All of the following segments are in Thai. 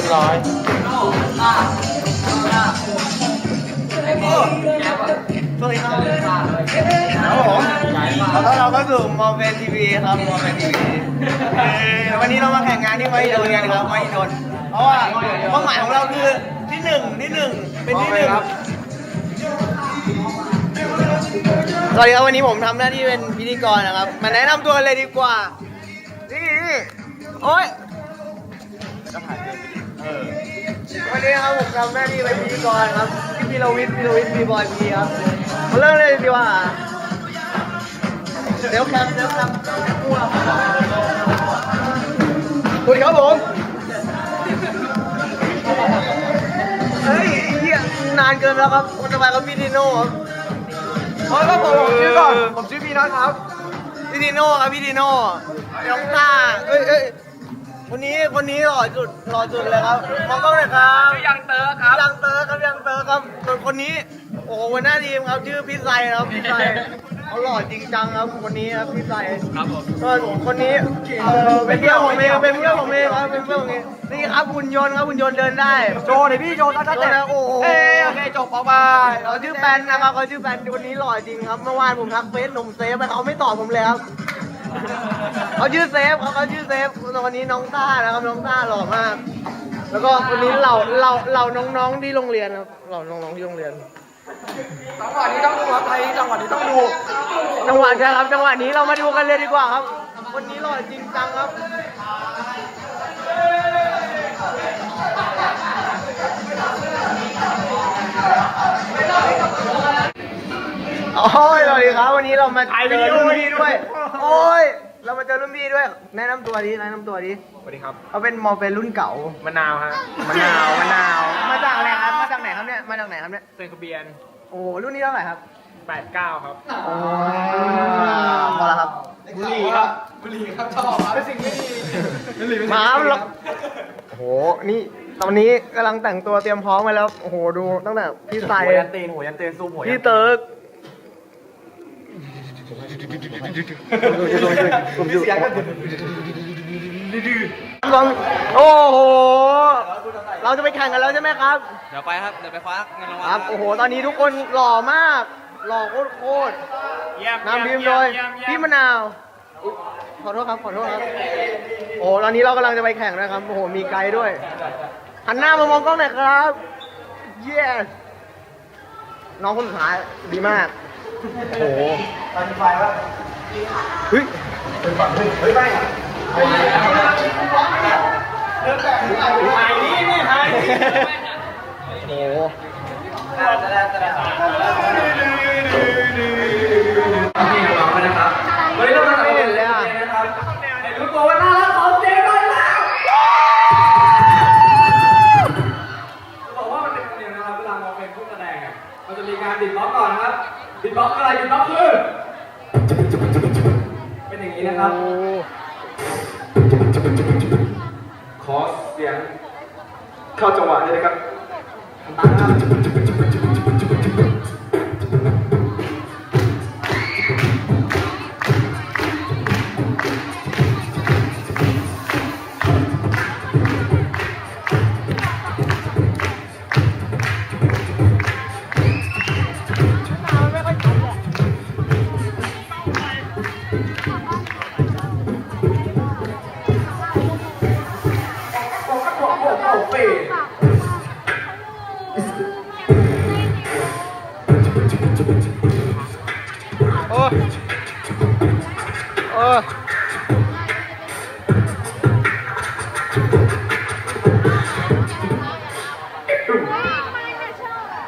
รียบร้อยสวัสดีครับครับผมขอต้อนรับเข้าสู่มอเฟนทีวีครับมอเฟนทีวีวันนี้เรามาแข่งงานที่ไวโดนกันครับไวโดนเพราะว่าเป้าหมายของเราคือที่หนึ่งที่หนึ่งเป็นที่หนึ่งสวัสดีครับวันนี้ผมทำหน้าที่เป็นพิธีกรนะครับ มาแนะนำตัวเลยดีกว่านี่โอ้ย วันนี้ครับผมทำหน้าที่เป็นพิธีกรครับพี่พีรวิทย์พีรวิทย์พีบอยพีครับมาเริ่มเลยดีกว่าเดี๋ยวครับเดี๋ยวครับสวัสดีครับผมเฮ้ยไอ้เหี้ยนานเกินแล้วครับคนต่อไปครับพี่ดิโน่ครับอ๋อครับผมผมชื่อก่อนผมชื่อพีนัทครับพี่ดิโน่ครับพี่ดิโน่น้องต้าเอ้ยเอ้ย คนนี้คนนี้หล่อจุดหล่อจุดเลยครับมองกล้องเลยครับชื่อยังเตอร์ครับยังเตอร์ครับยังเตอร์ครับส่วนคนนี้โอ้โหหัวหน้าทีมครับชื่อพี่ไซครับพี่ไซเขาหล่อจริงจังครับคนนี้ครับพี่ไซครับผมส่วนคนนี้เออเป็นเพื่อนผมเองเป็นเพื่อนผมเองครับเป็นเพื่อนผมเองนี่ครับหุ่นยนต์ครับหุ่นยนต์เดินได้โชว์หน่อยพี่โชว์ตั้งโชว์แต่นะโอ้โหเอ้ยโอเคจบออกมาเขาชื่อแฟนนะครับเขาชื่อแฟนคนนี้หล่อจริงครับเมื่อวานผมทักเฟซหนุ่มเซฟไปเขาไม่ตอบผมเลยครับ เขาชื่อเซฟเขาเขาชื่อเซฟส่วนคนนี้น้องต้านะครับน้องต้าหล่อมาก แล้วก็คนนี้เราเราเราน้องๆที่โรงเรียนครับเราน้องๆที่โรงเรียนจังหวะนี้ต้องดูครับไทยจังหวะนี้ต้องดูจังหวะใช่ครับจังหวะนี้เรามาดูกันเลยดีกว่าครับคนนี้หล่อจริงจังครับโอ้ยสวัสดีครับ วันนี้เรามาเจอรุ่นพี่ด้วยโอ้ย เรามาเจอรุ่นพี่ด้วย แนะนำตัวดิแนะนำตัวดิสวัสดีครับเขาเป็นมอเป็นรุ่นเก่ามะนาวฮะมะนาวมะนาว มาจากอะไรครับ มาจากไหนครับเนี่ย มาจากไหนครับเนี่ย เซ็นทะเบียน โอ้โหรุ่นนี้เท่าไหร่ครับ89 ครับโอ้พอแล้วครับบุหรี่ครับบุหรี่ครับชอบครับเป็นสิ่งไม่ดีบุหรี่เป็นสิ่งมาไม่ครับดีแล้วโอ้โหนี่ตอนนี้กำลังแต่งตัวเตรียมพร้อมมาแล้ว โอ้โห ดูตั้งแต่พี่ไซหัวยันตีนหัวยันตีนซูมหัวยัพี่นเติร์กมี เสียงก็ลองโอ้โห เราจะไปแข่งกันแล้วใช่ไหมครับ เดี๋ยวไปครับ เดี๋ยวไปคว้าเงินรางวัลครับ โอ้โห ตอนนี้ทุกคนหล่อมาก หล่อโคตรเยี่ยมๆนำทีมโดยพี่มะนาวอุ๊ยขอโทษครับ ขอโทษครับ โอ้โหตอนนี้เรากำลังจะไปแข่งนะครับ โอ้โห มีไกด์ด้วย หันหน้ามามองกล้องหน่อยครับ yes น้องคนสุดท้ายดีมาก โอ้โห เฮ้ยถ่ายนี่นี่ถ่ายนี่โอ้โหนี่ของเรานะครับวันนี้เราม่เห็นเลยอะรับเห็นรู้ตัวว่าน่ารักของเจ๊ด้วยแล้วจะบอกว่ามันเป็นธรรมเนียมนะครับเวลามองเป็นผู้แสดงอะมันจะมีการดิดบล็อกก่อนนะครับดิดบล็อกอะไรดิดบล็อกคือ อย่างนี้นะครับ ขอเสียงเข้าจังหวะด้วยนะครับ อ้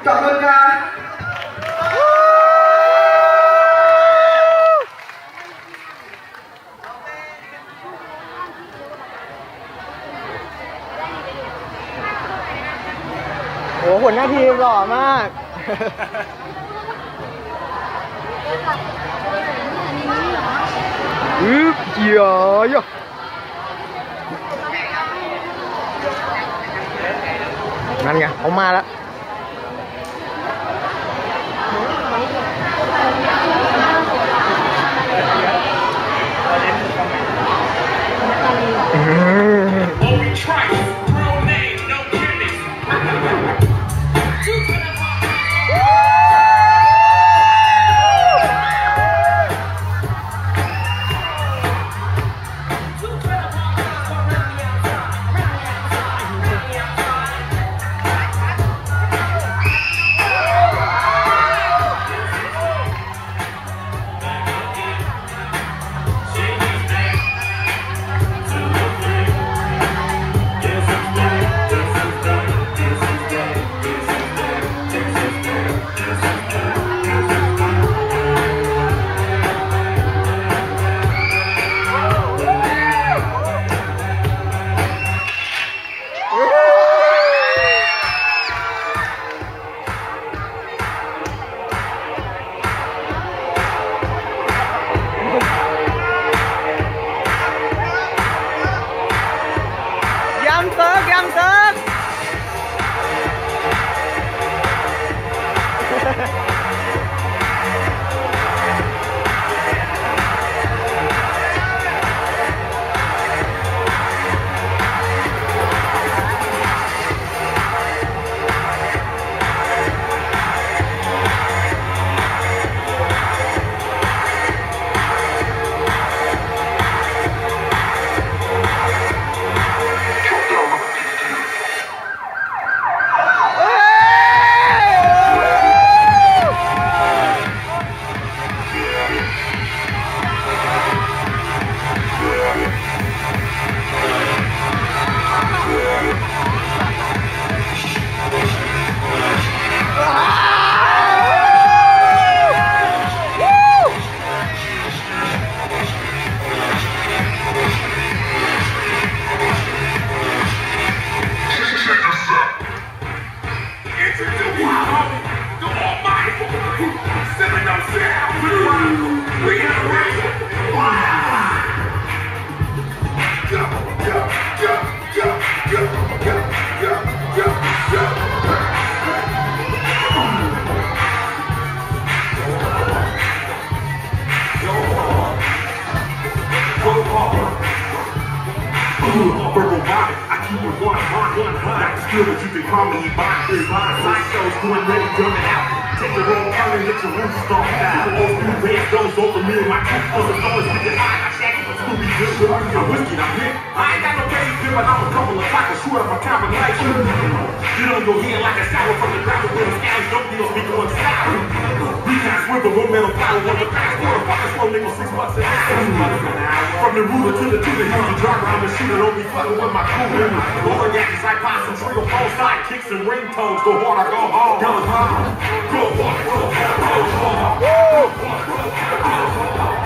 ขอบคุณครับโหหัวหน้าทีมหล่อมาก อึ๊บเจียยะนั่น but you can call me. Ebon, sideshows, going ready, drumming out. Take the roll, turn and let your roots start out. Those new red goes over me and my two other stories with your eye. I shaggy for Scooby Doo. I'm whiskey, I'm hit. I ain't got no feel, but I'm a couple of tacos. Shoot up a combination. Get on your head like a shower from the ground with the scales. Don't deals be going sour. We can't swivel with metal power on the past. Motherfuckers slow niggas six bucks an hour. From the ruler to the to the hill, the driver, I'm the shooter. Don't be fucking with my crew. Lord, yeah, I concentrate on both side kicks and ringtones. Go hard, I go hard. Go hard. Go hard, go hard, go hard. loneliness,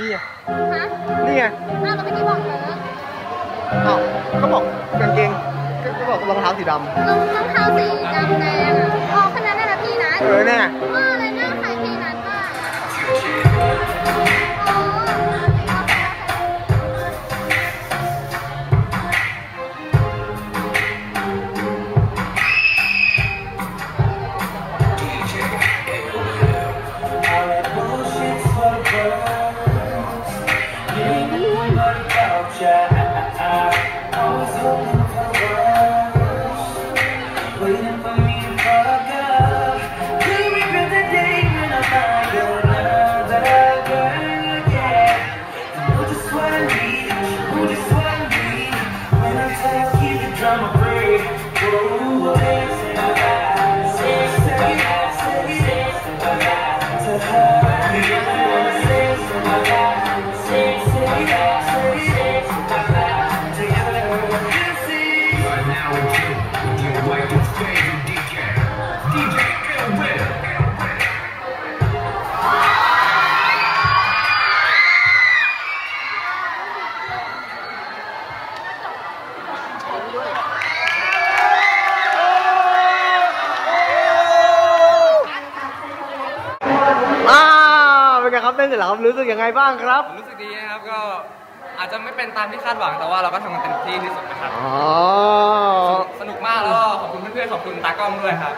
นี่ไงฮะนี่ไงอ้าวเราไม่ได้บอกเธออ้าวก็บอกกางเกงก็ก็บอกรองเท้าสีดรองรองเท้าสีดำแดงอะอ๋อคนนั้นน่ะนะพีนัทำเออเนี่ย เออ ร็จแล้วครับรู้สึกยังไงบ้างครับรู้สึกดีนะครับก็อาจจะไม่เป็นตามที่คาดหวังแต่ว่าเราก็ทำกันเต็มที่ที่สุดนะครับอ๋อสนุกมากแล้วก็ขอบคุณเพื่อนๆขอบคุณตากล้องด้วยครับ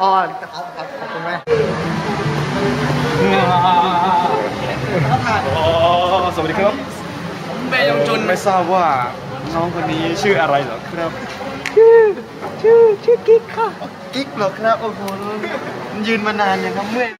อ๋อครับครับขอบคุณไหมสวัสดีครับเบยงจุนไม่ทราบว่าน้องคนนี้ชื่ออะไรเหรอครับ ชื่อชื่อชื่อกิ๊กค่ะ กิ๊กเหรอครับโอ้โหยืนมานานยังครับเมื่อย